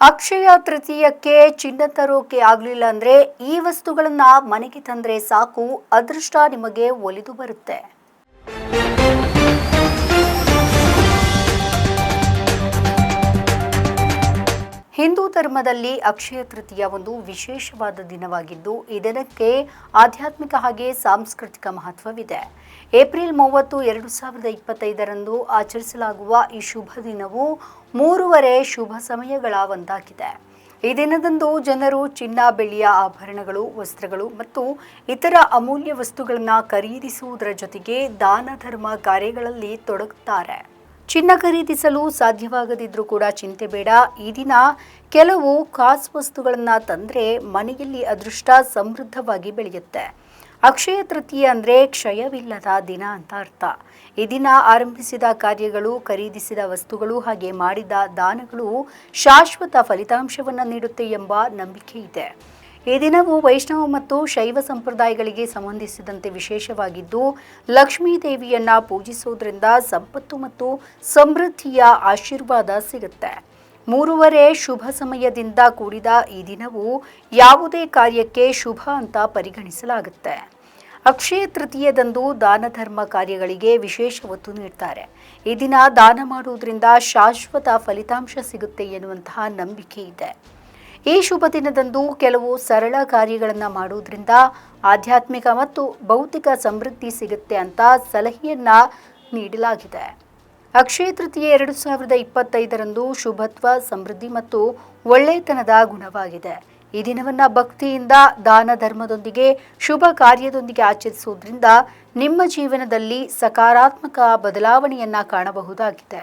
ಅಕ್ಷಯ ತೃತೀಯಕ್ಕೆ ಚಿನ್ನ ತರೋಕೆ ಆಗ್ಲಿಲ್ಲ ಅಂದ್ರೆ ಈ ವಸ್ತುಗಳನ್ನ ಮನೆಗೆ ತಂದ್ರೆ ಸಾಕು. ಅದೃಷ್ಟ ನಿಮಗೆ ಒಲಿದು ಬರುತ್ತೆ. ಹಿಂದೂ ಧರ್ಮದಲ್ಲಿ ಅಕ್ಷಯ ತೃತೀಯ ಒಂದು ವಿಶೇಷವಾದ ದಿನವಾಗಿದ್ದು, ಈ ದಿನಕ್ಕೆ ಆಧ್ಯಾತ್ಮಿಕ ಹಾಗೆ ಸಾಂಸ್ಕೃತಿಕ ಮಹತ್ವವಿದೆ. ಏಪ್ರಿಲ್ ಮೂವತ್ತು, ಎರಡು ಸಾವಿರದ ಇಪ್ಪತ್ತೈದರಂದು ಆಚರಿಸಲಾಗುವ ಈ ಶುಭ ದಿನವು ಮೂರುವರೆ ಶುಭ ಸಮಯಗಳ ಒಂದಾಗಿದೆ ಈ ದಿನದಂದು ಜನರು ಚಿನ್ನ, ಬೆಳ್ಳಿಯ ಆಭರಣಗಳು, ವಸ್ತ್ರಗಳು ಮತ್ತು ಇತರ ಅಮೂಲ್ಯ ವಸ್ತುಗಳನ್ನು ಖರೀದಿಸುವುದರ ಜೊತೆಗೆ ದಾನ, ಧರ್ಮ ಕಾರ್ಯಗಳಲ್ಲಿ ತೊಡಗುತ್ತಾರೆ. ಚಿನ್ನ ಖರೀದಿಸಲು ಸಾಧ್ಯವಾಗದಿದ್ರೂ ಕೂಡ ಚಿಂತೆ ಬೇಡ. ಈ ದಿನ ಕೆಲವು ಖಾಸ್ ವಸ್ತುಗಳನ್ನು ತಂದರೆ ಮನೆಯಲ್ಲಿ ಅದೃಷ್ಟ ಸಮೃದ್ಧವಾಗಿ ಬೆಳೆಯುತ್ತೆ. ಅಕ್ಷಯ ತೃತೀಯ ಅಂದರೆ ಕ್ಷಯವಿಲ್ಲದ ದಿನ ಅಂತ ಅರ್ಥ. ಈ ದಿನ ಆರಂಭಿಸಿದ ಕಾರ್ಯಗಳು, ಖರೀದಿಸಿದ ವಸ್ತುಗಳು ಹಾಗೆ ಮಾಡಿದ ದಾನಗಳು ಶಾಶ್ವತ ಫಲಿತಾಂಶವನ್ನು ನೀಡುತ್ತೆ ಎಂಬ ನಂಬಿಕೆ ಇದೆ. ಈ ದಿನವು ವೈಷ್ಣವ ಮತ್ತು ಶೈವ ಸಂಪ್ರದಾಯಗಳಿಗೆ ಸಂಬಂಧಿಸಿದಂತೆ ವಿಶೇಷವಾಗಿದ್ದು, ಲಕ್ಷ್ಮೀ ದೇವಿಯನ್ನ ಪೂಜಿಸುವುದರಿಂದ ಸಂಪತ್ತು ಮತ್ತು ಸಮೃದ್ಧಿಯ ಆಶೀರ್ವಾದ ಸಿಗುತ್ತೆ. ಮೂರುವರೆ ಶುಭ ಸಮಯದಿಂದ ಕೂಡಿದ ಈ ದಿನವು ಯಾವುದೇ ಕಾರ್ಯಕ್ಕೆ ಶುಭ ಅಂತ ಪರಿಗಣಿಸಲಾಗುತ್ತೆ. ಅಕ್ಷಯ ತೃತೀಯದಂದು ದಾನ ಧರ್ಮ ಕಾರ್ಯಗಳಿಗೆ ವಿಶೇಷ ಒತ್ತು ನೀಡ್ತಾರೆ. ಈ ದಿನ ದಾನ ಮಾಡುವುದರಿಂದ ಶಾಶ್ವತ ಫಲಿತಾಂಶ ಸಿಗುತ್ತೆ ಎನ್ನುವಂತಹ ನಂಬಿಕೆ ಇದೆ. ಈ ಶುಭ ದಿನದಂದು ಕೆಲವು ಸರಳ ಕಾರ್ಯಗಳನ್ನು ಮಾಡುವುದರಿಂದ ಆಧ್ಯಾತ್ಮಿಕ ಮತ್ತು ಭೌತಿಕ ಸಮೃದ್ಧಿ ಸಿಗುತ್ತೆ ಅಂತ ಸಲಹೆಯನ್ನ ನೀಡಲಾಗಿದೆ. ಅಕ್ಷಯ ತೃತೀಯ ಎರಡು ಸಾವಿರದ ಇಪ್ಪತ್ತೈದರಂದು ಶುಭತ್ವ, ಸಮೃದ್ಧಿ ಮತ್ತು ಒಳ್ಳೆಯತನದ ಗುಣವಾಗಿದೆ. ಈ ದಿನವನ್ನ ಭಕ್ತಿಯಿಂದ, ದಾನ ಧರ್ಮದೊಂದಿಗೆ, ಶುಭ ಕಾರ್ಯದೊಂದಿಗೆ ಆಚರಿಸುವುದರಿಂದ ನಿಮ್ಮ ಜೀವನದಲ್ಲಿ ಸಕಾರಾತ್ಮಕ ಬದಲಾವಣೆಯನ್ನ ಕಾಣಬಹುದಾಗಿದೆ.